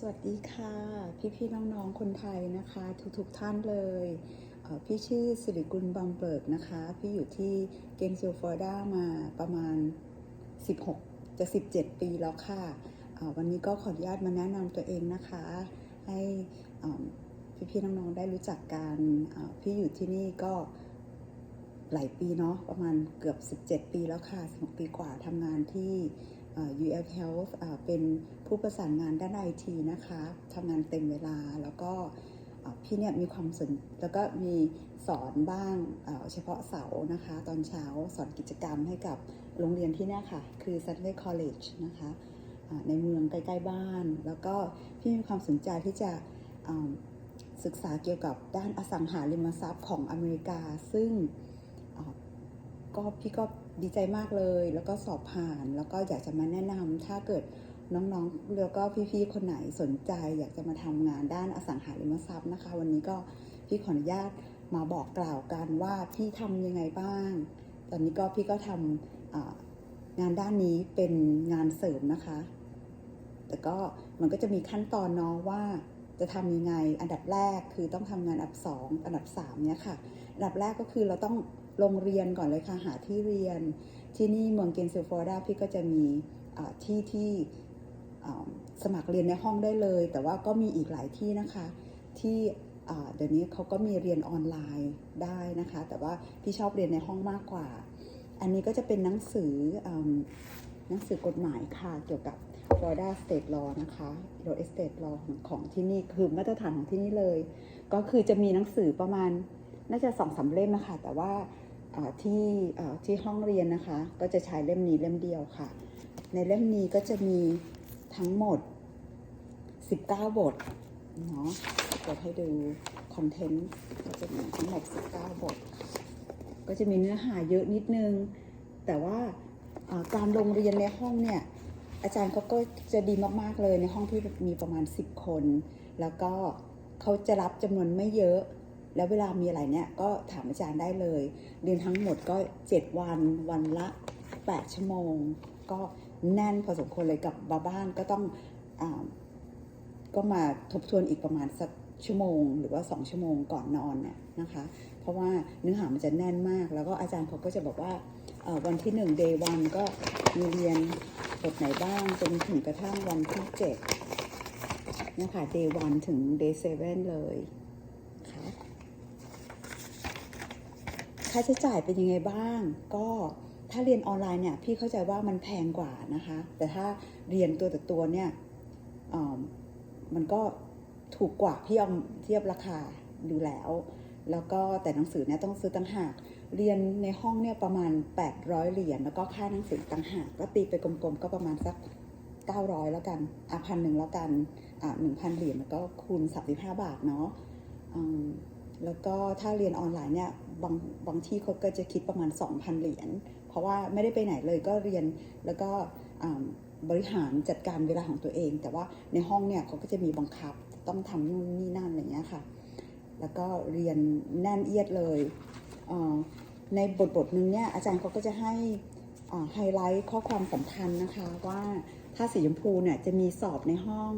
สวัสดีค่ะ พี่ๆน้องๆคนไทยนะคะ ทุกๆท่านเลยเพี่ชื่อสิริกุลบางเบิกนะคะ พี่อยู่ที่เกนซิลฟลอริดามาประมาณ 16 จะ 17 ปีแล้วค่ะ วันนี้ก็ขออนุญาตมาแนะนำตัวเองนะคะ ให้เอิ่พี่ๆน้องๆได้รู้จักกันพี่อยู่ที่นี่ก็หลายปีเนาะประมาณเกือบ 17 ปีแล้วค่ะ16ปีกว่าทำงานที่ UF Health เป็นผู้ประสานงานด้านไอทีนะคะทำงานเต็มเวลาแล้วก็พี่เนี่ยมีความสนแล้วก็มีสอนบ้างเฉพาะเสาร์นะคะ ตอนเช้าสอนกิจกรรมให้กับโรงเรียนที่นี่ค่ะ คือ Saturday College นะคะในเมืองใกล้ๆบ้าน แล้วก็พี่มีความสนใจที่จะศึกษาเกี่ยวกับด้านอสังหาริมทรัพย์ของอเมริกา ซึ่งก็พี่ก็ ดีใจมากเลย แล้วก็สอบผ่าน แล้วก็อยากจะมาแนะนำถ้าเกิดน้องๆแล้วก็พี่ๆคนไหนสนใจ อยากจะมาทำงานด้านอสังหาริมทรัพย์นะคะ วันนี้ก็พี่ขออนุญาตมาบอกกล่าวกันว่าพี่ทำยังไงบ้าง ตอนนี้ก็พี่ก็ทำงานด้านนี้เป็นงานเสริมนะคะ แต่ก็มันก็จะมีขั้นตอนเนาะว่าจะทำยังไง อันดับแรกคือต้องทำงานอันดับสองอันดับสามเนี่ยค่ะ อันดับแรกก็คือเราต้อง ลงเรียนก่อนเลยค่ะ หาที่เรียน ที่นี่เมืองเกนเซิลฟอริดาพี่ก็จะมีที่ที่สมัครเรียนในห้องได้เลย แต่ว่าก็มีอีกหลายที่นะคะ ที่เดี๋ยวนี้เขาก็มีเรียนออนไลน์ได้นะคะ แต่ว่าพี่ชอบเรียนในห้องมากกว่า อันนี้ก็จะเป็นหนังสืออหนังสือกฎหมายค่ะ เกี่ยวกับ Florida State Law นะคะ Real Estate Law ของของที่นี่คือมาตรฐานของที่นี่เลย ก็คือจะมีหนังสือประมาณน่าจะสองสามเล่มนะคะแต่ว่า ที่ที่ห้องเรียนนะคะ ก็จะใช้เล่มนี้เล่มเดียวค่ะ ในเล่มนี้ก็จะมีทั้งหมด 19 บทเนาะเปิดให้ดูคอนเทนต์ก็จะมีทั้งหมด 19 บท ก็จะมีเนื้อหาเยอะนิดนึง แต่ว่าอ่าการลงเรียนในห้องเนี่ย อาจารย์เขาก็จะดีมาก ๆ เลยในห้องที่มีประมาณ 10 คน แล้วก็เขาจะรับจำนวนไม่เยอะ แล้วเวลามีอะไรเนี่ยก็ถามอาจารย์ได้เลย เรียนทั้งหมดก็ 7 วันวันละ 8 ชั่วโมง ก็แน่นพอสมควรเลยกับบาบ้านก็ต้องอก็มาทบทวนอีกประมาณสักชั่วโมง หรือว่า 2 ชั่วโมงก่อนนอนเนี่ยนะคะ เพราะว่าเนื้อหามันจะแน่นมาก แล้วก็อาจารย์เขาก็จะบอกว่าวันที่ 1 day 1ก็มีเรียนบทไหนบ้างจนถึงกระทั่งวันที่7นี่ค่ะ day 1ถึง day 7 เลยค่ะ ค่าใช้จ่ายเป็นยังไงบ้าง ก็ถ้าเรียนออนไลน์เนี่ยพี่เข้าใจว่ามันแพงกว่านะคะ แต่ถ้าเรียนตัวต่อตัวเนี่ยมันก็ถูกกว่าพี่ยอมเทียบราคาดูแล้ว แล้วก็แต่หนังสือเนี่ยต้องซื้อต่างหาก เรียนในห้องเนี่ยประมาณ 800 เหรียญแล้วก็ค่าหนังสือต่างหากก็ตีไปกลมๆ ก็ประมาณสัก 900 แล้วกันอะพันหนึ่งแล้วกันอะ1,000เหรียญแล้วก็คูณ 35 บาทเนาะแล้วก็ถ้าเรียนออนไลน์เนี่ย บางบางที่เขาก็จะคิดประมาณ 2,000 เหรียญ เพราะว่าไม่ได้ไปไหนเลยก็เรียนแล้วก็บริหารจัดการเวลาของตัวเอง แต่ว่าในห้องเนี่ยเขาก็จะมีบังคับต้องทำนู่นนี่นั่นอะไรเงี้ยค่ะ แล้วก็เรียนแน่นเอียดเลยเในบทบทหนึ่งเนี่ยอาจารย์เขาก็จะให้ไฮไลท์ข้อความสำคัญนะคะว่าถ้าสีชมพูเนี่ยจะมีสอบในห้อง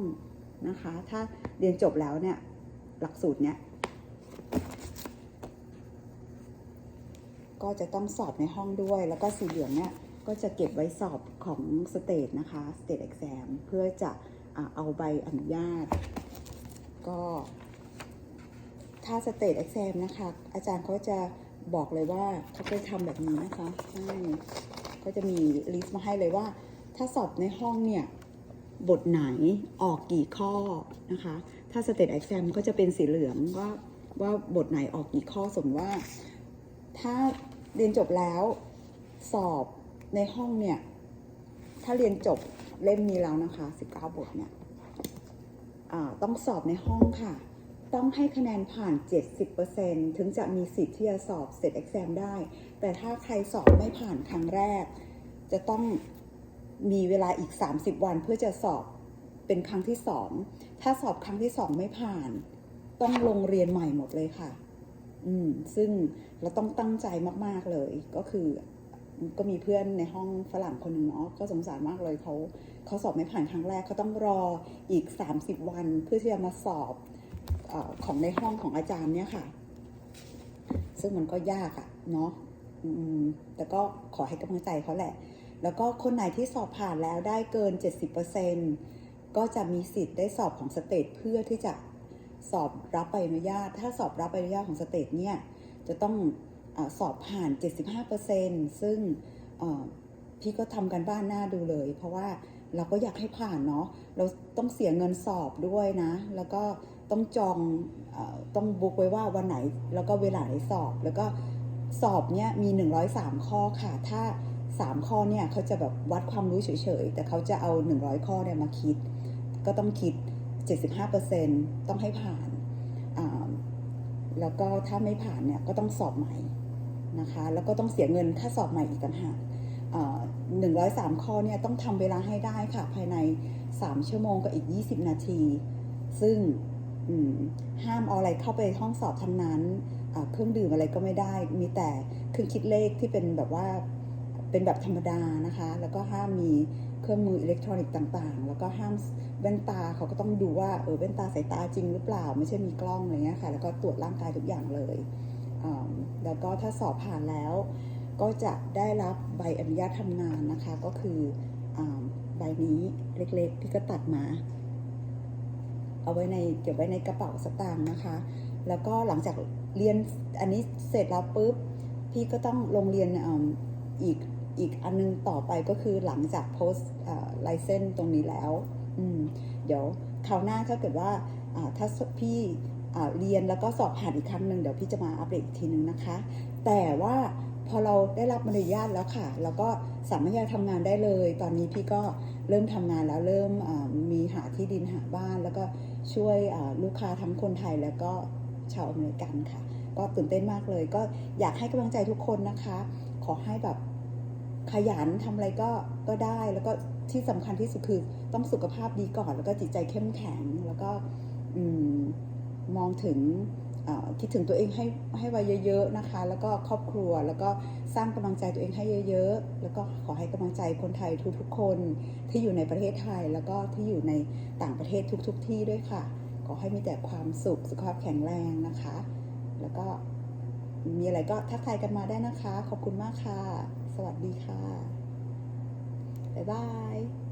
นะคะ ถ้าเรียนจบแล้วเนี่ยหลักสูตรเนี่ย ก็จะต้องสอบในห้องด้วย แล้วก็สีเหลืองเนี่ยก็จะเก็บไว้สอบของสเตทนะคะ state exam เพื่อจะเอาใบอนุญาต ก็ถ้า state exam นะคะ อาจารย์เขาจะบอกเลยว่าเขาจะทำแบบนี้นะคะใช่ก็จะมีลิสต์มาให้เลยว่า ถ้าสอบในห้องเนี่ยบทไหนออกกี่ข้อนะคะ ถ้า state exam ก็จะเป็นสีเหลืองว่าว่าบทไหนออกกี่ข้อสมว่า ถ้าเรียนจบแล้วสอบในห้องเนี่ย ถ้าเรียนจบเล่มนี้แล้วนะคะ 19 บทเนี่ยต้องสอบในห้องค่ะ ต้องให้คะแนนผ่าน 70%ถึงจะมีสิทธิ์ที่จะสอบเสร็จ exam ได้ แต่ถ้าใครสอบไม่ผ่านครั้งแรก จะต้องมีเวลาอีก 30 วันเพื่อจะสอบเป็นครั้งที่สองถ้าสอบครั้งที่สองไม่ผ่าน ต้องลงเรียนใหม่หมดเลยค่ะ อืมซึ่งเราต้องตั้งใจมาก ๆ เลยก็คือ ก็มีเพื่อนในห้องฝรั่งคนหนึ่งเนาะก็สงสารมากเลยเขาเขาสอบไม่ผ่านครั้งแรกเขาต้องรออีก 30 วัน เพื่อที่จะมาสอบอของในห้องของอาจารย์เนี่ยค่ะ ซึ่งมันก็ยากอะเนาะแต่ก็ขอให้กำลังใจเขาแหละ แล้วก็คนไหนที่สอบผ่านแล้วได้เกิน 70%ก็จะมีสิทธิ์ได้สอบของสเตทเพื่อที่จะ สอบรับใบอนุญาต ถ้าสอบรับใบอนุญาตของสเตทเนี่ยจะต้องอสอบผ่าน 75%ซึ่งพี่ก็ทำกันบ้านหน้าดูเลย เพราะว่าเราก็อยากให้ผ่านเนาะเราต้องเสียเงินสอบด้วยนะ แล้วก็ต้องจองอต้องบุ๊กไว้ว่าวันไหน แล้วก็เวลาไหนสอบ แล้วก็สอบเนี่ยมี 103 ข้อค่ะ ถ้า 3 ข้อเนี่ยเขาจะแบบวัดความรู้เฉยๆ แต่เขาจะเอา 100 ข้อเนี่ยมาคิด ก็ต้องคิด 75%ต้องให้ผ่าน แล้วก็ถ้าไม่ผ่านเนี่ยก็ต้องสอบใหม่นะคะ แล้วก็ต้องเสียเงินค่าสอบใหม่อีกต่างหากหนึ่งร้อยสามข้อเนี่ยต้องทำเวลาให้ได้ค่ะ ภายใน 3 ชั่วโมงกับอีก 20 นาที ซึ่งห้ามเอาอะไรเข้าไปห้องสอบทั้งนั้น เครื่องดื่มอะไรก็ไม่ได้ มีแต่เครื่องคิดเลขที่เป็นแบบว่าเป็นแบบธรรมดานะคะ แล้วก็ห้ามมี เครื่องมืออิเล็กทรอนิกส์ต่าง ๆ แล้วก็ห้ามแว่นตาเขาก็ต้องดูว่าเออแว่นตาสายตาจริงหรือเปล่า ไม่ใช่มีกล้องอะไรเงี้ยค่ะแล้วก็ตรวจร่างกายทุกอย่างเลยแล้วก็ถ้าสอบผ่านแล้ว ก็จะได้รับใบอนุญาตทำงานนะคะ ก็คืออใบนี้เล็กๆ ที่ก็ตัดมา เอาไว้ในเก็บไว้ในกระเป๋าสตางค์นะคะ แล้วก็หลังจากเรียนอันนี้เสร็จแล้วปุ๊บพี่ก็ต้องลงเรียนออีก อีกอันนึงต่อไปก็คือหลังจาก post ไลเซนตรงนี้แล้วเดี๋ยวคราวหน้าถ้าเกิดว่าถ้าพี่เรียนแล้วก็สอบผ่านอีกครั้งหนึ่งเดี๋ยวพี่จะมาอัปเดตอีกทีนึงนะคะ แต่ว่าพอเราได้รับมารยาทแล้วค่ะเราก็สามารถจะทำงานได้เลย ตอนนี้พี่ก็เริ่มทำงานแล้วเริ่มมีหาที่ดินหาบ้าน แล้วก็ช่วยลูกค้าทั้งคนไทยแล้วก็ชาวอเมริกันค่ะ ก็ตื่นเต้นมากเลย ก็อยากให้กำลังใจทุกคนนะคะ ขอให้แบบ ขยันทำอะไรก็ก็ได้แล้วก็ที่สำคัญที่สุดคือต้องสุขภาพดีก่อน แล้วก็จิตใจเข้มแข็ง แล้วก็อมมองถึงคิดถึงตัวเองให้ให้ไว้เยอะ ๆนะคะ แล้วก็ครอบครัวแล้วก็สร้างกำลังใจตัวเองให้เยอะ ๆ แล้วก็ขอให้กำลังใจคนไทยทุกๆคนที่อยู่ในประเทศไทย แล้วก็ที่อยู่ในต่างประเทศทุกๆที่ด้วยค่ะ ขอให้มีแต่ความสุขสุขภาพแข็งแรงนะคะ แล้วก็มีอะไรก็ทักทายกันมาได้นะคะ ขอบคุณมากค่ะ สวัสดีค่ะ บ๊ายบาย